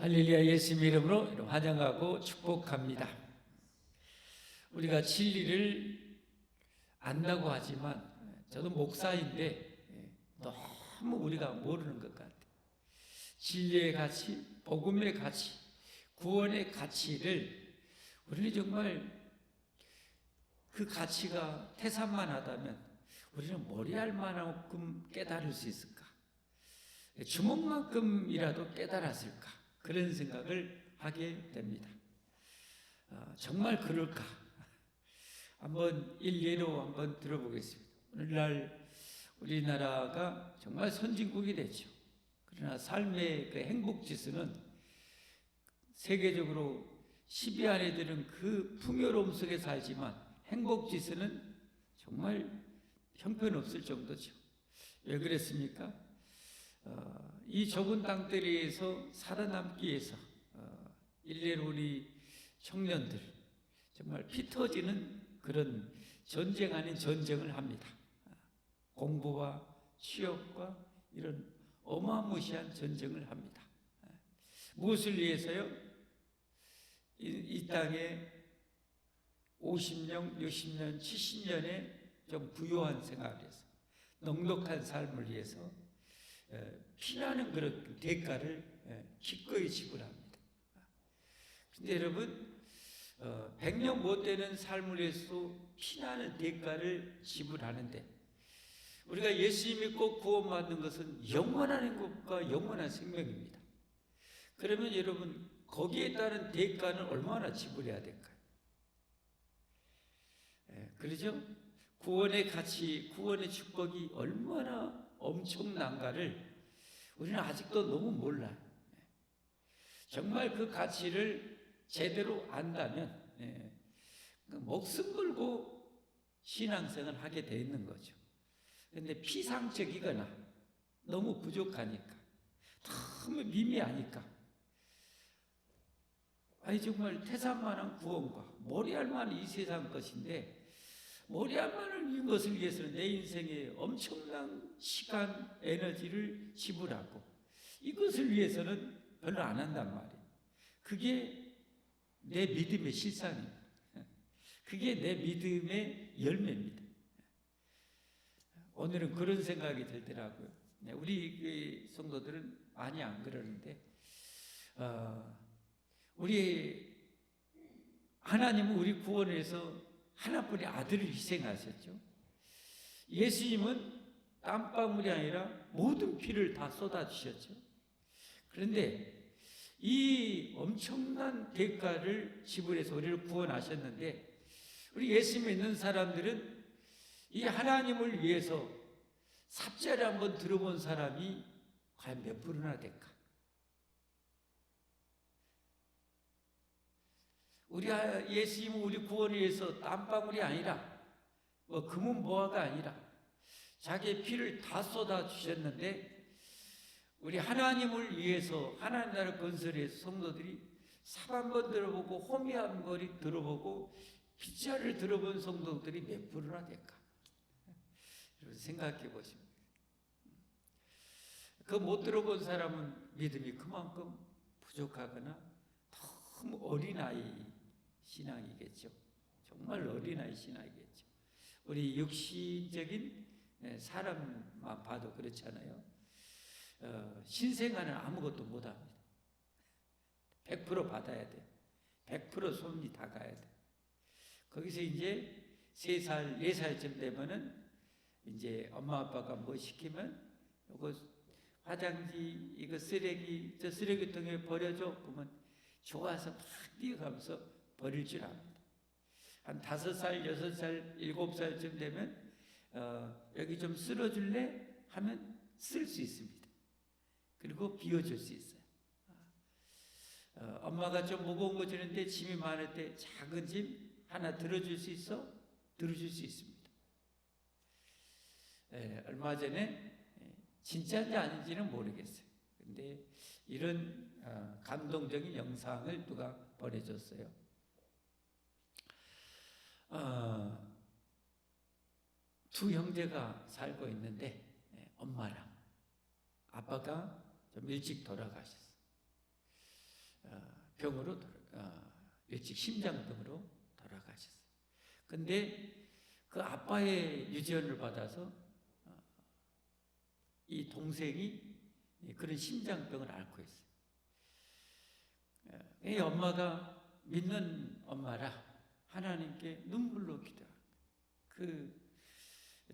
할렐루야 예수님 이름으로 환영하고 축복합니다. 우리가 진리를 안다고 하지만 저도 목사인데 너무 우리가 모르는 것 같아요. 진리의 가치, 복음의 가치, 구원의 가치를 우리는 정말 그 가치가 태산만 하다면 우리는 머리할 만큼 깨달을 수 있을까? 주먹만큼이라도 깨달았을까? 그런 생각을 하게 됩니다. 어, 정말 그럴까? 한번 일례로 한번 들어보겠습니다. 오늘날 우리나라가 정말 선진국이 됐죠. 그러나 삶의 그 행복 지수는 세계적으로 10위 안에 드는 그 풍요로움 속에 살지만 행복 지수는 정말 형편없을 정도죠. 왜 그랬습니까? 어, 이 좁은 땅들에서 살아남기 위해서 어, 일례로 우리 청년들 정말 피 터지는 그런 전쟁 아닌 전쟁을 합니다. 공부와 취업과 이런 어마무시한 전쟁을 합니다. 무엇을 위해서요? 이, 이 땅에 50년, 60년, 70년의 좀 부유한 생활을 해서 넉넉한 삶을 위해서 피나는 그런 대가를 기꺼이 지불합니다. 근데 여러분, 100년 못 되는 삶을 위해서 피나는 대가를 지불하는데 우리가 예수 믿고 구원받는 것은 영원한 행복과 영원한 생명입니다. 그러면 여러분 거기에 따른 대가는 얼마나 지불해야 될까요? 그러죠? 구원의 가치, 구원의 축복이 얼마나 엄청난가를 우리는 아직도 너무 몰라요. 정말 그 가치를 제대로 안다면 그 목숨 걸고 신앙생활 하게 돼 있는 거죠. 근데 피상적이거나 너무 부족하니까 너무 미미하니까 아니 정말 태산만한 구원과 머리할 만한 이 세상 것인데 머리할 만한 이것을 위해서는 내 인생에 엄청난 시간, 에너지를 지불하고 이것을 위해서는 별로 안 한단 말이에요. 그게 내 믿음의 실상입니다. 그게 내 믿음의 열매입니다. 오늘은 그런 생각이 들더라고요. 네, 우리 성도들은 많이 안 그러는데, 어, 우리 하나님은 우리 구원을 해서 하나뿐인 아들을 희생하셨죠. 예수님은 땀방울이 아니라 모든 피를 다 쏟아주셨죠. 그런데 이 엄청난 대가를 지불해서 우리를 구원하셨는데 우리 예수 믿는 사람들은 이 하나님을 위해서 삽자리 한번 들어본 사람이 과연 몇 프로나 될까? 우리 예수님은 우리 구원을 위해서 땀방울이 아니라 뭐 금은 보화가 아니라 자기의 피를 다 쏟아 주셨는데 우리 하나님을 위해서 하나님 나라 건설의 성도들이 삽한번 들어보고 호미 한 번이 들어보고 빗자를 들어본 성도들이 몇 프로나 될까? 생각해 보십니다. 그 못 들어본 사람은 믿음이 그만큼 부족하거나 너무 어린아이 신앙이겠죠. 정말 어린아이 신앙이겠죠. 우리 육신적인 사람만 봐도 그렇잖아요. 어, 신생아는 아무것도 못합니다. 100% 받아야 돼. 100% 손이 다 가야 돼. 거기서 이제 3살, 4살쯤 되면은 이제 엄마 아빠가 뭐 시키면 이거 화장지, 이거 쓰레기, 저 쓰레기통에 버려줘. 그러면 좋아서 막 뛰어가면서 버릴 줄 압니다. 한 다섯 살, 여섯 살, 일곱 살쯤 되면 어, 여기 좀 쓸어줄래? 하면 쓸 수 있습니다. 그리고 비워줄 수 있어요. 어, 엄마가 좀 무거운 거 주는데 짐이 많을 때 작은 짐 하나 들어줄 수 있어? 들어줄 수 있습니다. 에, 얼마 전에 진짜인지 아닌지는 모르겠어요. 근데 이런 어, 감동적인 영상을 누가 보내줬어요. 어, 두 형제가 살고 있는데 네, 엄마랑 아빠가 좀 일찍 돌아가셨어. 어, 병으로 어, 일찍 심장병으로 돌아가셨어요. 근데 그 아빠의 유전을 받아서 어, 이 동생이 그런 심장병을 앓고 있어요. 어, 이 엄마가 믿는 엄마라 하나님께 눈물로 기도합니다. 그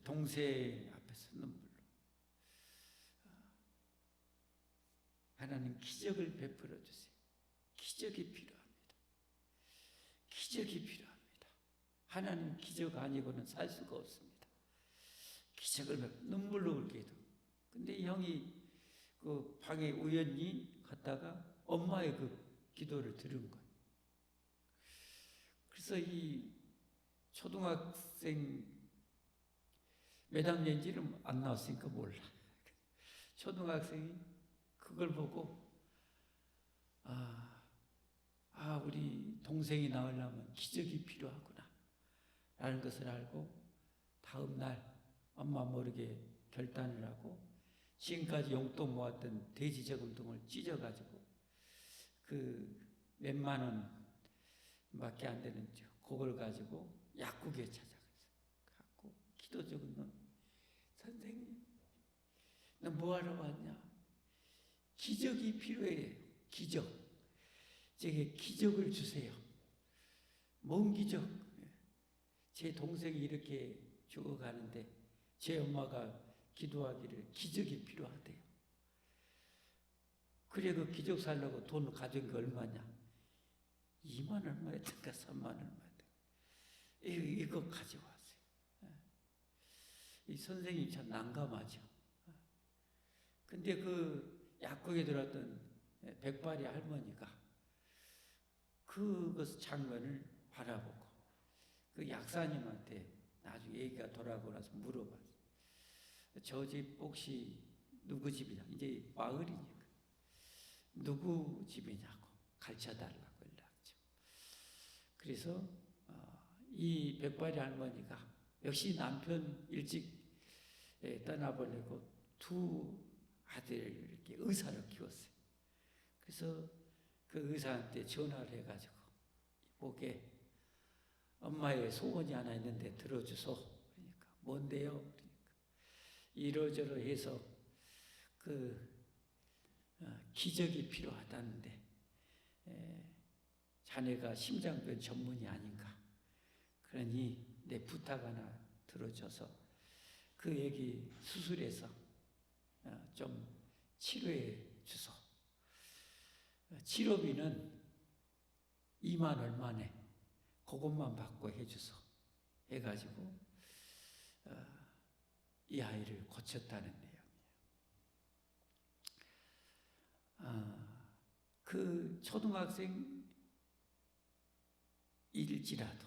동생 앞에서 눈물로 하나님 기적을 베풀어 주세요. 기적이 필요합니다. 기적이 필요합니다. 하나님 기적 아니고는 살 수가 없습니다. 기적을 베- 눈물로 울기도. 근데 형이 그 방에 우연히 갔다가 엄마의 그 기도를 들은 거예요. 그래서 이 초등학생 매달 연지는 안 나왔으니까 몰라. 초등학생이 그걸 보고 아, 아 우리 동생이 나으려면 기적이 필요하구나 라는 것을 알고 다음 날 엄마 모르게 결단을 하고 지금까지 용돈 모았던 돼지 저금통을 찢어가지고 그원 밖에 안 되는 저 그걸 가지고 약국에 찾아가서 갖고 기도 적은 놈. 선생님 너 뭐하러 왔냐? 기적이 필요해요 기적. 제게 기적을 주세요. 뭔 기적? 제 동생이 이렇게 죽어가는데 제 엄마가 기도하기를 기적이 필요하대요. 그래 그 기적 살려고 돈 가진 게 얼마냐 2만 얼마였던가 3만 얼마였던가 이거, 가져왔어요 예. 이 선생님이 참 난감하죠 예. 근데 그 약국에 들어왔던 백발이 할머니가 그것 장면을 바라보고 그 약사님한테 나중에 얘기가 돌아오고 나서 물어봤어요. 저 집 혹시 누구 집이냐? 이제 마을이니까 누구 집이냐고 가르쳐달라고 연락죠. 그래서 어, 이 백발이 할머니가 역시 남편 일찍 예, 떠나보내고 두 아들을 이렇게 의사로 키웠어요. 그래서 그 의사한테 전화를 해가지고 보게 엄마의 소원이 하나 있는데 들어주소. 그러니까 뭔데요? 그러니까 이러저러 해서 그 어, 기적이 필요하다는데 에, 자네가 심장병 전문이 아닌가. 그러니 내 부탁 하나 들어줘서 그 얘기 수술해서 어, 좀 치료해 주소. 어, 치료비는 2만 얼마네. 그것만 받고 해주소. 해가지고 어, 이 아이를 고쳤다는 내용이에요. 아, 그 초등학생 일지라도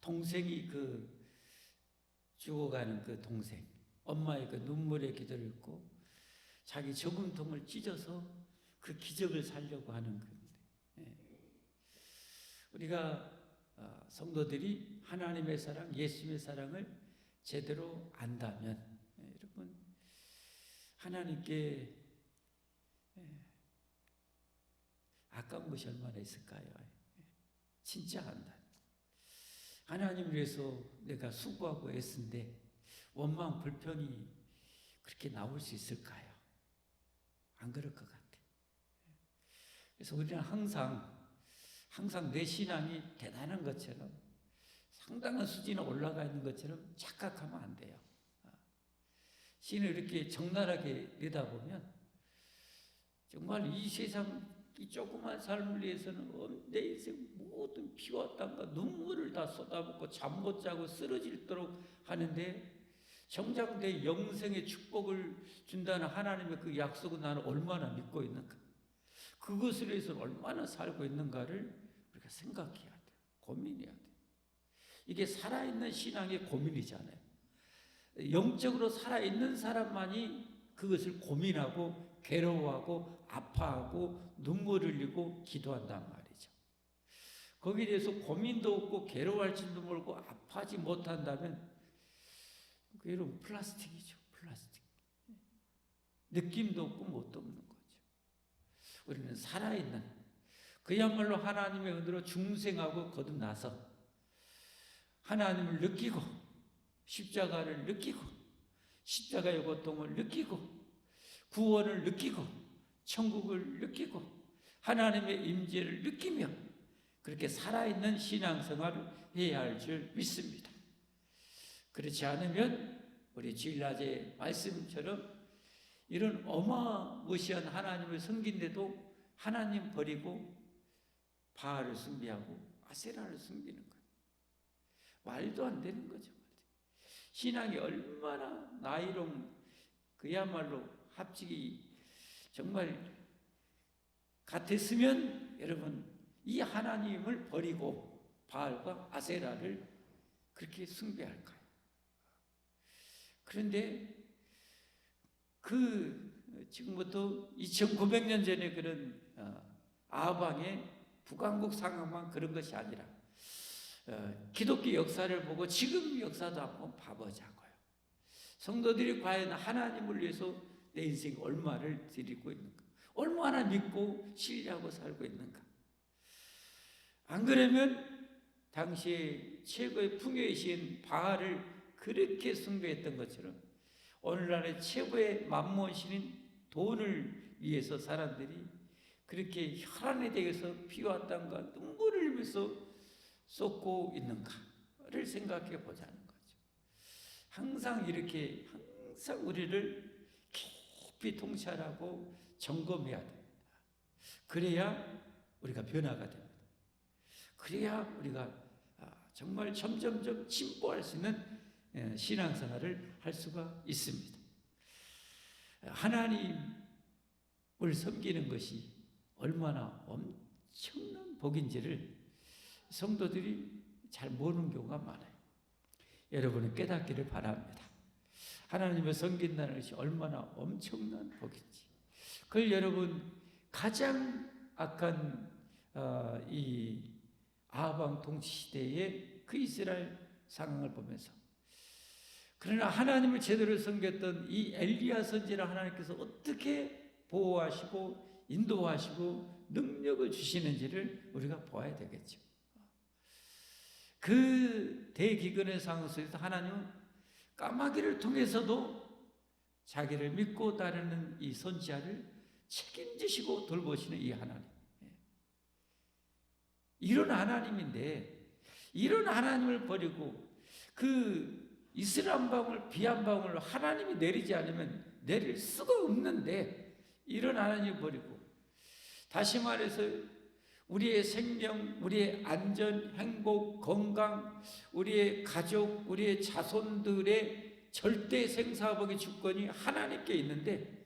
동생이 그 죽어가는 그 동생 엄마의 그 눈물의 기도를 읽고 자기 저금통을 찢어서 그 기적을 살려고 하는 건데 예. 우리가 어, 성도들이 하나님의 사랑, 예수님의 사랑을 제대로 안다면 예, 여러분 하나님께 예, 아까운 것이 얼마나 있을까요? 예, 진짜 안다. 하나님을 위해서 내가 수고하고 애쓴데 원망 불평이 그렇게 나올 수 있을까요? 안 그럴 것 같아. 그래서 우리는 항상 항상 내 신앙이 대단한 것처럼 상당한 수준에 올라가 있는 것처럼 착각하면 안 돼요. 신을 이렇게 적나라하게 내다보면 정말 이 세상 이 조그만 삶을 위해서는 온- 내 인생 모든 피와 땀과 눈물을 다 쏟아붓고 잠 못 자고 쓰러질도록 하는데 정작 내 영생의 축복을 준다는 하나님의 그 약속은 나는 얼마나 믿고 있는가? 그것을 위해서 얼마나 살고 있는가를 우리가 생각해야 돼요 고민해야 돼요 이게 살아있는 신앙의 고민이잖아요. 영적으로 살아있는 사람만이 그것을 고민하고 괴로워하고 아파하고 눈물 흘리고 기도한단 말이죠. 거기에 대해서 고민도 없고 괴로워할 줄도 모르고 아파하지 못한다면 그 여러분 플라스틱이죠. 플라스틱. 느낌도 없고 뭣도 없는 거죠. 우리는 살아있는 그야말로 하나님의 은혜로 중생하고 거듭나서 하나님을 느끼고 십자가를 느끼고 십자가의 고통을 느끼고 구원을 느끼고 천국을 느끼고 하나님의 임재를 느끼며 그렇게 살아있는 신앙생활을 해야 할 줄 믿습니다. 그렇지 않으면 우리 주일낮의 말씀처럼 이런 어마무시한 하나님을 섬긴데도 하나님 버리고 바알을 숭배하고 아세라를 숨기는 거예요. 말도 안 되는 거죠. 신앙이 얼마나 나이롱 그야말로 합치기 정말 같았으면 여러분 이 하나님을 버리고 바알과 아세라를 그렇게 숭배할까요? 그런데 그 지금부터 2,900년 전에 그런 어, 아방의 북왕국 상황만 그런 것이 아니라 어, 기독교 역사를 보고 지금 역사도 한번 봐보자고요. 성도들이 과연 하나님을 위해서 내 인생 얼마를 드리고 있는가? 얼마나 믿고 신뢰하고 살고 있는가? 안 그러면 당시에 최고의 풍요이신 바알을 그렇게 숭배했던 것처럼 오늘날의 최고의 만몬신인 돈을 위해서 사람들이 그렇게 혈안에 대해서 피와 땀과 눈물을 흘리면서 쏟고 있는가를 생각해 보자는 거죠. 항상 이렇게 항상 우리를 깊이 통찰하고 점검해야 됩니다. 그래야 우리가 변화가 됩니다. 그래야 우리가 아, 정말 점점점 진보할 수 있는 예, 신앙생활을 할 수가 있습니다. 하나님을 섬기는 것이 얼마나 엄청난 복인지를 성도들이 잘 모르는 경우가 많아요. 여러분은 깨닫기를 바랍니다. 하나님을 섬긴다는 것이 얼마나 엄청난 복인지. 그걸 여러분 가장 악한 어, 이 아방 통치 시대의 그 이스라엘 상황을 보면서 그러나 하나님을 제대로 섬겼던 이 엘리야 선지를 하나님께서 어떻게 보호하시고 인도하시고 능력을 주시는지를 우리가 보아야 되겠죠. 그 대기근의 상황 속에서 하나님은 까마귀를 통해서도 자기를 믿고 따르는 이 선지자를 책임지시고 돌보시는 이 하나님. 예. 이런 하나님인데 이런 하나님을 버리고 그 이슬 한 방울, 비 한 방울 하나님이 내리지 않으면 내릴 수가 없는데 이런 하나님을 버리고 다시 말해서 우리의 생명, 우리의 안전, 행복, 건강, 우리의 가족, 우리의 자손들의 절대 생사복의 주권이 하나님께 있는데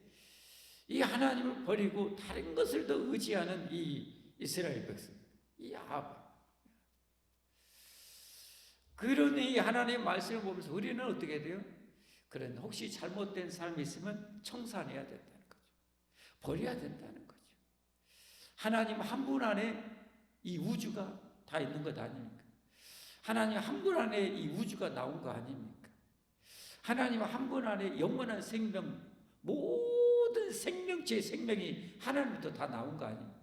이 하나님을 버리고 다른 것을 더 의지하는 이 이스라엘 백성, 이 아합. 그런 이 하나님의 말씀을 보면서 우리는 어떻게 돼요? 그런 혹시 잘못된 삶이 있으면 청산해야 된다는 거죠. 버려야 된다는 거죠. 하나님 한 분 안에 이 우주가 다 있는 것 아닙니까? 하나님 한 분 안에 이 우주가 나온 거 아닙니까? 하나님 한 분 안에 영원한 생명, 모든 생명체 생명이 하나님부터 다 나온 거 아닙니까?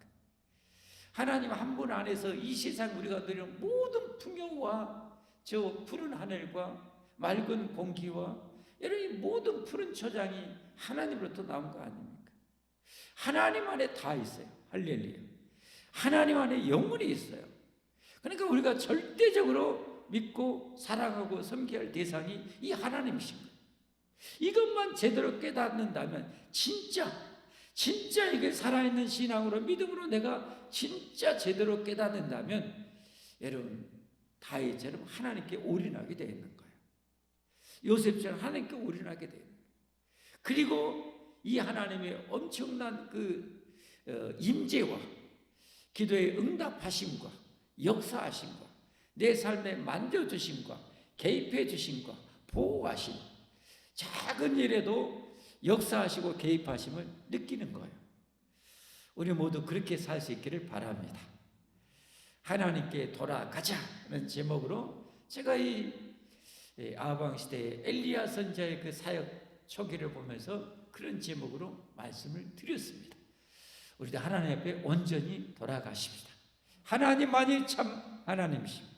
하나님 한 분 안에서 이 세상 우리가 누리는 모든 풍요와 저 푸른 하늘과 맑은 공기와 이런 이 모든 푸른 초장이 하나님으로부터 나온 거 아닙니까? 하나님 안에 다 있어요. 할렐루야. 하나님 안에 영혼이 있어요. 그러니까 우리가 절대적으로 믿고 사랑하고 섬겨야 할 대상이 이 하나님이신 거예요. 이것만 제대로 깨닫는다면 진짜 진짜 이게 살아있는 신앙으로 믿음으로 내가 진짜 제대로 깨닫는다면 여러분 다윗처럼 하나님께 올인하게 되어 있는 거예요. 요셉처럼 하나님께 올인하게 거예요. 그리고 이 하나님의 엄청난 그 어, 임재와 기도의 응답하심과 역사하심과 내 삶에 만져주심과 개입해 주심과 보호하심 작은 일에도 역사하시고 개입하심을 느끼는 거예요. 우리 모두 그렇게 살 수 있기를 바랍니다. 하나님께 돌아가자는 제목으로 제가 이 아방 시대의 엘리야 선자의 그 사역 초기를 보면서 그런 제목으로 말씀을 드렸습니다. 우리도 하나님 앞에 온전히 돌아가십니다. 하나님만이 참 하나님이십니다.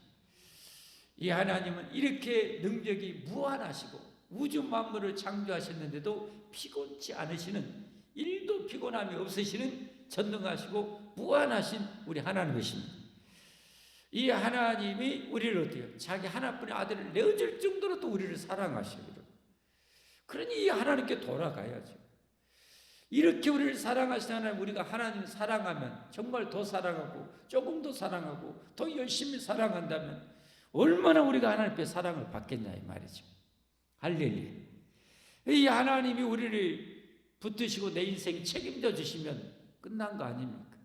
이 하나님은 이렇게 능력이 무한하시고 우주 만물을 창조하셨는데도 피곤치 않으시는 일도 피곤함이 없으시는 전능하시고 무한하신 우리 하나님이십니다. 이 하나님이 우리를 어때요? 자기 하나뿐의 아들을 내어줄 정도로 또 우리를 사랑하시거든. 그러니 이 하나님께 돌아가야죠. 이렇게 우리를 사랑하시는 하나님 우리가 하나님 사랑하면 정말 더 사랑하고 조금 더 사랑하고 더 열심히 사랑한다면 얼마나 우리가 하나님께 사랑을 받겠냐 이 말이죠. 할렐루야. 이 하나님이 우리를 붙드시고 내 인생 책임져 주시면 끝난 거 아닙니까?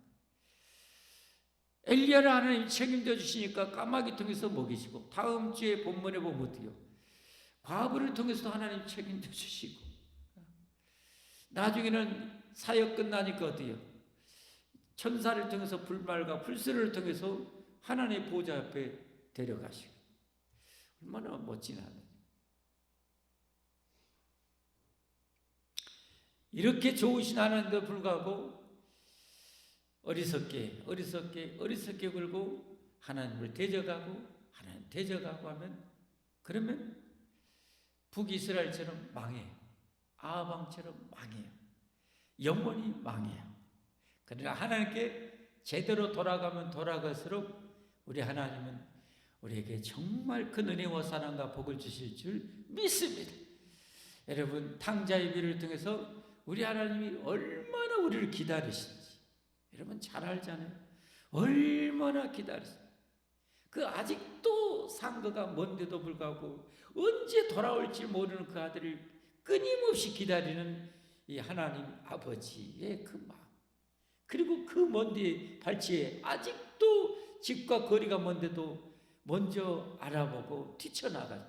엘리야를 하나님 책임져 주시니까 까마귀 통해서 먹이시고 다음 주에 본문에 보면 어때요? 과부를 통해서도 하나님 책임져 주시고 나중에는 사역 끝나니까 어때요? 천사를 통해서 불말과 불수를 통해서 하나님의 보좌 앞에 데려가시고 얼마나 멋진 하나님 이렇게 좋으신 하나님도 불구하고 어리석게 어리석게 어리석게 굴고 하나님을 대적하고 하나님 대적하고 하면 그러면 북이스라엘처럼 망해요. 아방처럼 망해요. 영원히 망해요. 그러나 하나님께 제대로 돌아가면 돌아갈수록 우리 하나님은 우리에게 정말 큰 은혜와 사랑과 복을 주실 줄 믿습니다. 여러분 탕자의 비를 통해서 우리 하나님이 얼마나 우리를 기다리시는지 여러분 잘 알잖아요. 얼마나 기다리시는지 그 아직도 상거가 먼데도 불구하고 언제 돌아올지 모르는 그 아들을 끊임없이 기다리는 이 하나님 아버지의 그 마음. 그리고 그 먼데 발치에 아직도 집과 거리가 먼데도 먼저 알아보고 뛰쳐나가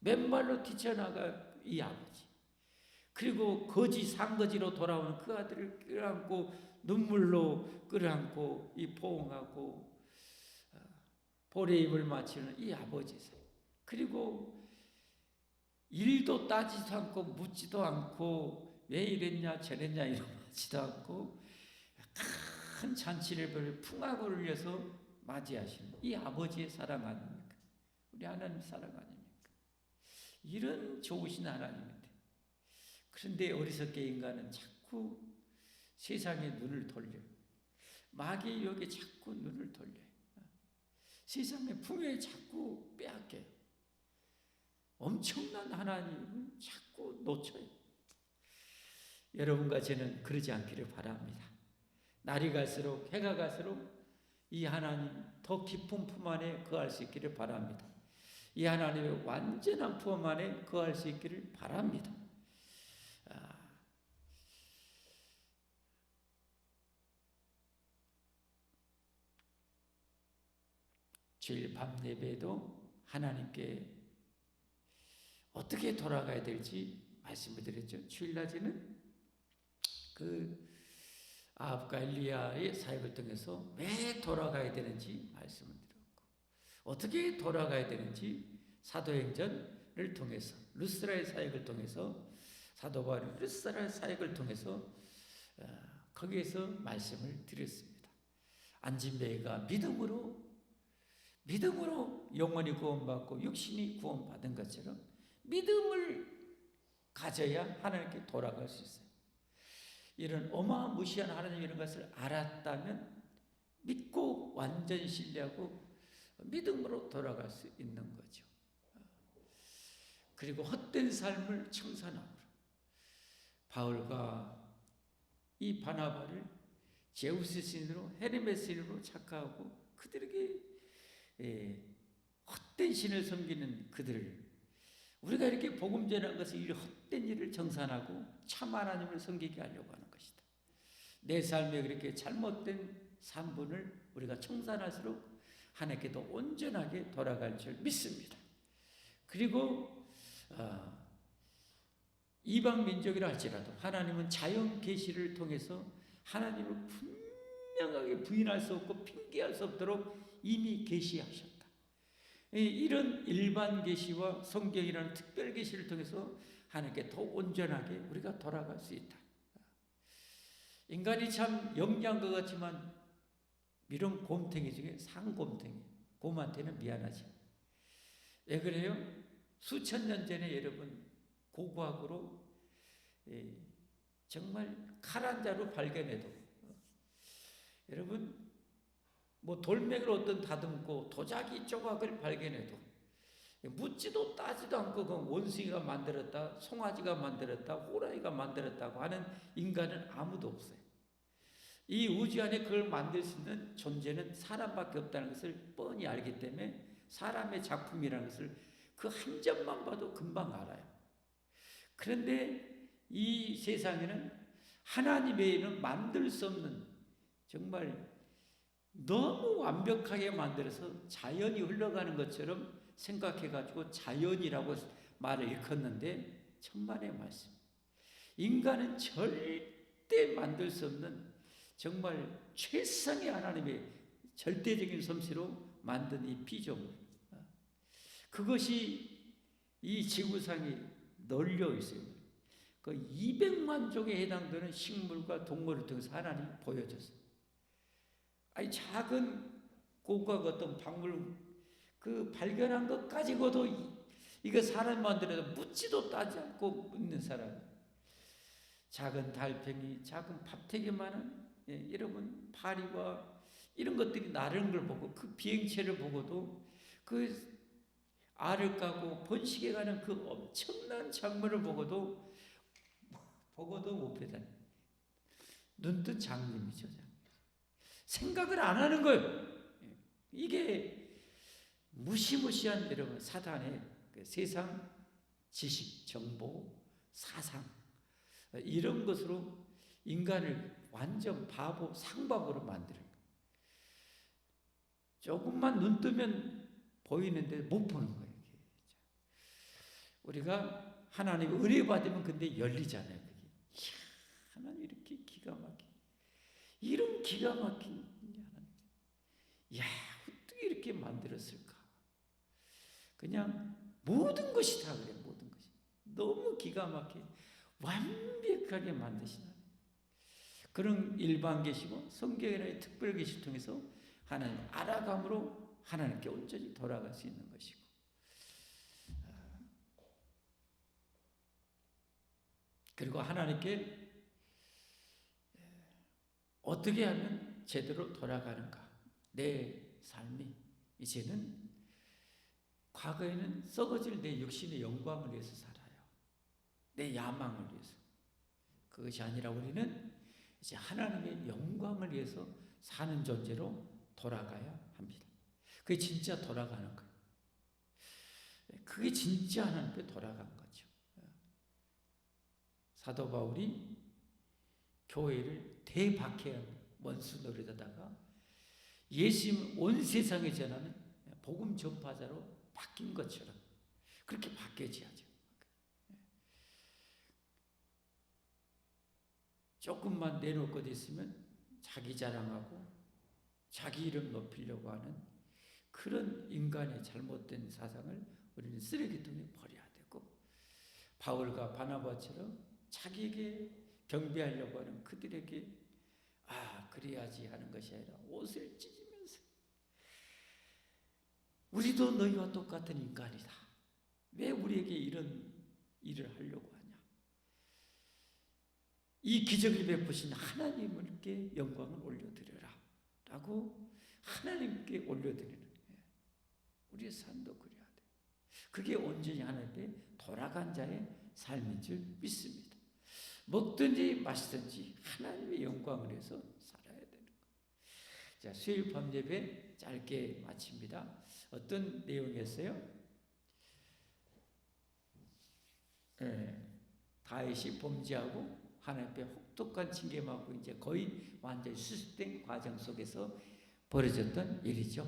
맨발로 뛰쳐나가 이 아버지. 그리고 거지 상거지로 돌아오는 그 아들을 끌어안고 눈물로 끌어안고 이 포옹하고 어, 볼에 입을 맞추는 이 아버지 그리고 일도 따지도 않고 묻지도 않고 왜 이랬냐 저랬냐 이러지도 않고 큰 잔치를 풍악을 울려서 맞이하시는 이 아버지의 사랑 아닙니까? 우리 하나님 사랑 아닙니까? 이런 좋으신 하나님인데 그런데 어리석게 인간은 자꾸 세상에 눈을 돌려 마귀의 욕에 자꾸 눈을 돌려 세상의 풍요에 자꾸 빼앗겨요 엄청난 하나님을 자꾸 놓쳐요 여러분과 저는 그러지 않기를 바랍니다 날이 갈수록 해가 갈수록 이 하나님 더 깊은 품 안에 거할 수 있기를 바랍니다. 이 하나님의 완전한 품 안에 거할 수 있기를 바랍니다. 아. 주일 밤 예배도 하나님께 어떻게 돌아가야 될지 말씀을 드렸죠. 주일 낮에는 그 아합과 엘리야의 사역을 통해서 왜 돌아가야 되는지 말씀을 드렸고 어떻게 돌아가야 되는지 사도행전을 통해서 루스라의 사역을 통해서 사도 바울이 루스라의 사역을 통해서 어, 거기에서 말씀을 드렸습니다. 안진배가 믿음으로 믿음으로 영원히 구원받고 육신이 구원받은 것처럼 믿음을 가져야 하나님께 돌아갈 수 있어요. 이런 어마무시한 하나님 이런 것을 알았다면 믿고 완전 신뢰하고 믿음으로 돌아갈 수 있는 거죠. 그리고 헛된 삶을 청산하므로 바울과 이 바나바를 제우스 신으로 헤르메스 신으로 착각하고 그들에게 예, 헛된 신을 섬기는 그들을 우리가 이렇게 복음 전하는 것을 이 헛된 일을 정산하고 참 하나님을 섬기게 하려고 하는 것이다. 내 삶에 그렇게 잘못된 산분을 우리가 청산할수록 하나님께 더 온전하게 돌아갈 줄 믿습니다. 그리고 어, 이방 민족이라 할지라도 하나님은 자연 계시를 통해서 하나님을 분명하게 부인할 수 없고 핑계할 수 없도록 이미 계시하셨다. 이런 일반 계시와 성경이라는 특별 계시를 통해서 하나님께 더 온전하게 우리가 돌아갈 수 있다. 인간이 참 영리한 것 같지만 이런 곰탱이 중에 상곰탱이. 곰한테는 미안하지. 왜 그래요? 수천 년 전에 여러분 고고학으로 예, 정말 칼 한 자루 발견해도 여러분 뭐 돌멩이를 어떤 다듬고 도자기 조각을 발견해도 묻지도 따지도 않고 그 원숭이가 만들었다, 송아지가 만들었다, 호랑이가 만들었다고 하는 인간은 아무도 없어요. 이 우주 안에 그걸 만들 수 있는 존재는 사람밖에 없다는 것을 뻔히 알기 때문에 사람의 작품이라는 것을 그 한 점만 봐도 금방 알아요. 그런데 이 세상에는 하나님 외에는 만들 수 없는 정말 너무 완벽하게 만들어서 자연이 흘러가는 것처럼 생각해가지고 자연이라고 말을 일컫는데 천만의 말씀. 인간은 절대 만들 수 없는 정말 최상의 하나님의 절대적인 솜씨로 만든 이 피조물. 그것이 이 지구상에 널려 있어요. 그 200만 종에 해당되는 식물과 동물을 통해서 하나님이 보여줬어요. 아니 작은 고각 어떤 박물 그 발견한 것 가지고도 이, 이거 사람 만들어도 묻지도 따지 않고 묻는 사람. 작은 달팽이, 작은 밥태기만은 예, 여러분 파리와 이런 것들이 나르는 걸 보고 그 비행체를 보고도 그 알을 까고 번식해 가는 그 엄청난 작물을 보고도 보고도 못 배단. 눈뜬 장님이죠. 생각을 안 하는 거예요. 이게 무시무시한 여러분 사단의 그 세상 지식, 정보, 사상 이런 것으로 인간을 완전 바보, 상바보로 만드는 거예요. 조금만 눈 뜨면 보이는데 못 보는 거예요. 우리가 하나님 은혜 받으면 근데 열리잖아요. 그게. 하나님 이렇게 이런 기가 막힌 하나님. 야, 어떻게 이렇게 만들었을까? 그냥 모든 것이 다 그래, 모든 것이. 너무 기가 막혀 완벽하게 만드신 하나님. 그런 일반 계시고 성경의 특별 계시를 통해서 하나님 알아감으로 하나님께 온전히 돌아갈 수 있는 것이고. 그리고 하나님께 어떻게 하면 제대로 돌아가는가? 내 삶이 이제는 과거에는 썩어질 내 육신의 영광을 위해서 살아요. 내 야망을 위해서. 그것이 아니라 우리는 이제 하나님의 영광을 위해서 사는 존재로 돌아가야 합니다. 그게 진짜 돌아가는 거예요. 그게 진짜 하나님께 돌아간 거죠. 사도 바울이 교회를 대박해한 원수 노릇하다가 예수님 온 세상에 전하는 복음 전파자로 바뀐 것처럼 그렇게 바뀌어야죠. 조금만 내놓을 것 있으면 자기 자랑하고 자기 이름 높이려고 하는 그런 인간의 잘못된 사상을 우리는 쓰레기통에 버려야 되고 바울과 바나바처럼 자기에게 경배하려고 하는 그들에게 아 그래야지 하는 것이 아니라 옷을 찢으면서 우리도 너희와 똑같은 인간이다. 왜 우리에게 이런 일을 하려고 하냐? 이 기적을 베푸신 하나님께 영광을 올려드려라. 라고 하나님께 올려드리는 거예요. 우리의 삶도 그래야 돼. 그게 온전히 하나님께 돌아간 자의 삶인 줄 믿습니다. 먹든지 마시든지 하나님의 영광을 위해서 살아야 되는 거예요. 자, 수요일 밤 예배 짧게 마칩니다. 어떤 내용이었어요? 예, 다윗이 범죄하고 하나님께 혹독한 징계받고 이제 거의 완전히 수습된 과정 속에서 벌어졌던 일이죠.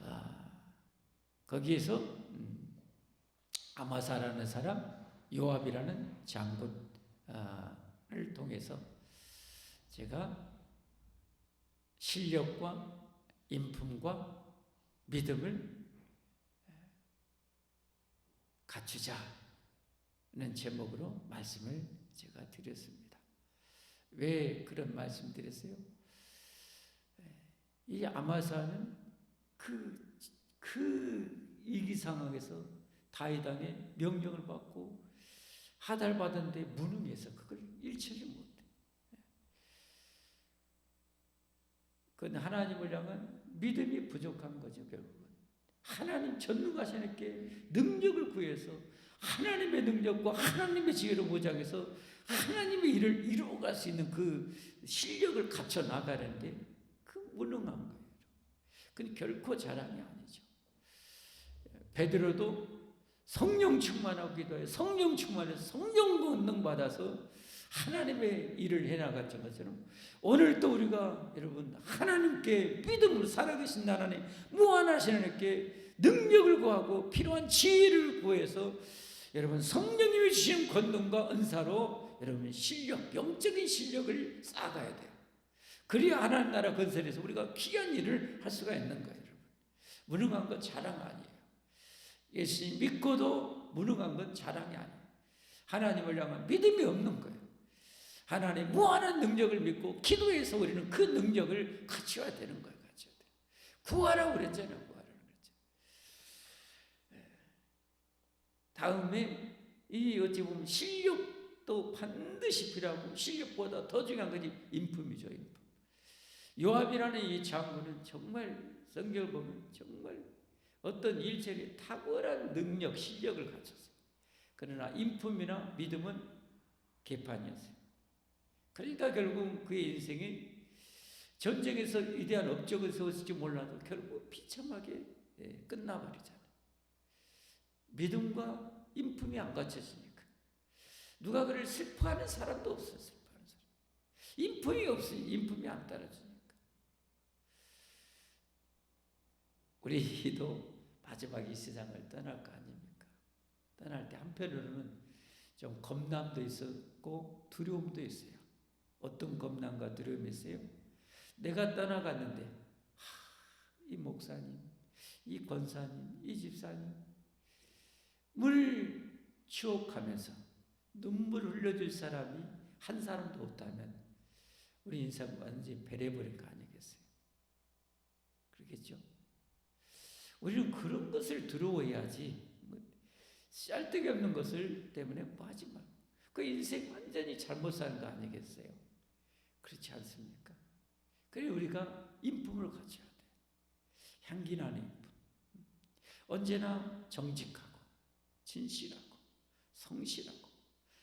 아, 거기에서 음, 아마사라는 사람, 요압이라는 장군 를 통해서 제가 실력과 인품과 믿음을 갖추자는 제목으로 말씀을 제가 드렸습니다. 왜 그런 말씀 드렸어요? 이 아마사는 그, 그 위기 상황에서 다이당의 명령을 받고 하달받은데 무능해서 그걸 일치를 못해. 그건 하나님을 향한 믿음이 부족한 거죠, 결국은. 하나님 전능하신 이렇게 능력을 구해서 하나님의 능력과 하나님의 지혜로 보장해서 하나님의 일을 이루어갈 수 있는 그 실력을 갖춰 나가는데 그 무능한 거예요. 그건 결코 자랑이 아니죠. 베드로도 성령 충만하고 기도해 성령 충만해서 성령 권능 받아서 하나님의 일을 해나갔던 것처럼 오늘 또 우리가 여러분 하나님께 믿음으로 살아계신 하나님 무한하신 하나님께 능력을 구하고 필요한 지혜를 구해서 여러분 성령님이 주신 권능과 은사로 여러분 실력 영적인 실력을 쌓아가야 돼요. 그래야 하나님 나라 건설에서 우리가 귀한 일을 할 수가 있는 거예요. 여러분. 무능한 건 자랑 아니에요. 예수님 믿고도 무능한 건 자랑이 아니에요. 하나님을 향한 믿음이 없는 거예요. 하나님 무한한 능력을 믿고 기도해서 우리는 그 능력을 갖춰야 되는 거예요. 갖춰야 돼요. 구하라고 그랬잖아요. 구하라고 그랬죠. 예. 다음에 이 어찌 보면 실력도 반드시 필요하고 실력보다 더 중요한 것이 인품이죠. 인품. 요압이라는 이 장군은 정말 성경을 보면 정말 어떤 일체에 탁월한 능력, 실력을 갖췄어요. 그러나 인품이나 믿음은 개판이었어요. 그러니까 결국 그의 인생이 전쟁에서 위대한 업적을 세웠을지 몰라도 결국 비참하게 예, 끝나버리잖아요. 믿음과 인품이 안 갖춰지니까. 누가 그를 슬퍼하는 사람도 없어요. 슬퍼하는 사람. 인품이 없으니 인품이 안 따라주니까. 우리도 마지막 이 세상을 떠날 거 아닙니까? 떠날 때 한편으로는 좀 겁남도 있었고 두려움도 있어요. 어떤 겁남과 두려움이 있어요? 내가 떠나갔는데 하, 이 목사님, 이 권사님, 이 집사님 물 추억하면서 눈물 흘려줄 사람이 한 사람도 없다면 우리 인생 완전히 배려버린 거 아니겠어요? 그렇겠죠? 우리는 그런 것을 두려워해야지 뭐 쌀데기 없는 것을 때문에 뭐 하지 말고 그 인생 완전히 잘못 사는 거 아니겠어요? 그렇지 않습니까? 그래 우리가 인품을 가져야 돼. 향기 나는 인품. 언제나 정직하고 진실하고 성실하고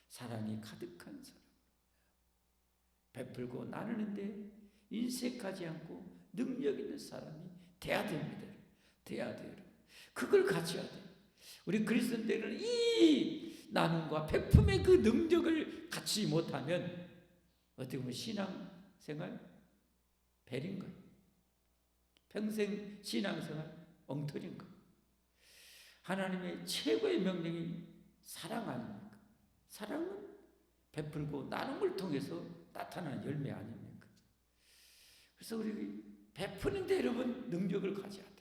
사랑이 가득한 사람. 베풀고 나누는데 인색하지 않고 능력 있는 사람이 돼야 됩니다. 돼야 돼요. 그걸 가져야 돼. 우리 그리스도인들은 이 나눔과 베품의 그 능력을 갖지 못하면 어떻게 보면 신앙 생활 배린 거예요. 평생 신앙 생활 엉터리인 거예요. 하나님의 최고의 명령이 사랑 아닙니까? 사랑은 베풀고 나눔을 통해서 나타나는 열매 아닙니까? 그래서 우리 베푸는데 여러분 능력을 가져야 돼.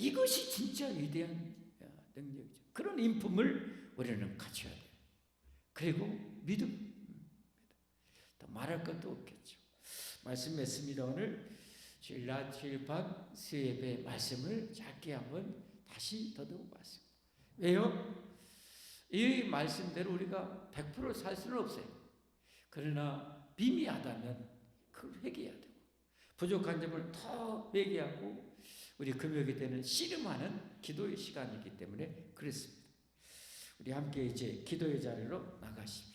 예. 이것이 진짜 위대한 능력이죠. 그런 인품을 우리는 갖춰야 돼요. 그리고 믿음. 더 말할 것도 없겠죠. 말씀했습니다. 오늘 주일 낮, 주일 밤, 수예배 말씀을 짧게 한번 다시 더듬어봤습니다. 왜요? 이 말씀대로 우리가 100%살 수는 없어요. 그러나 비미하다면 그걸 회개해야 되고 부족한 점을 더 회개하고 우리 금요일이 되는 씨름하는 기도의 시간이기 때문에 그렇습니다. 우리 함께 이제 기도의 자리로 나가십시다.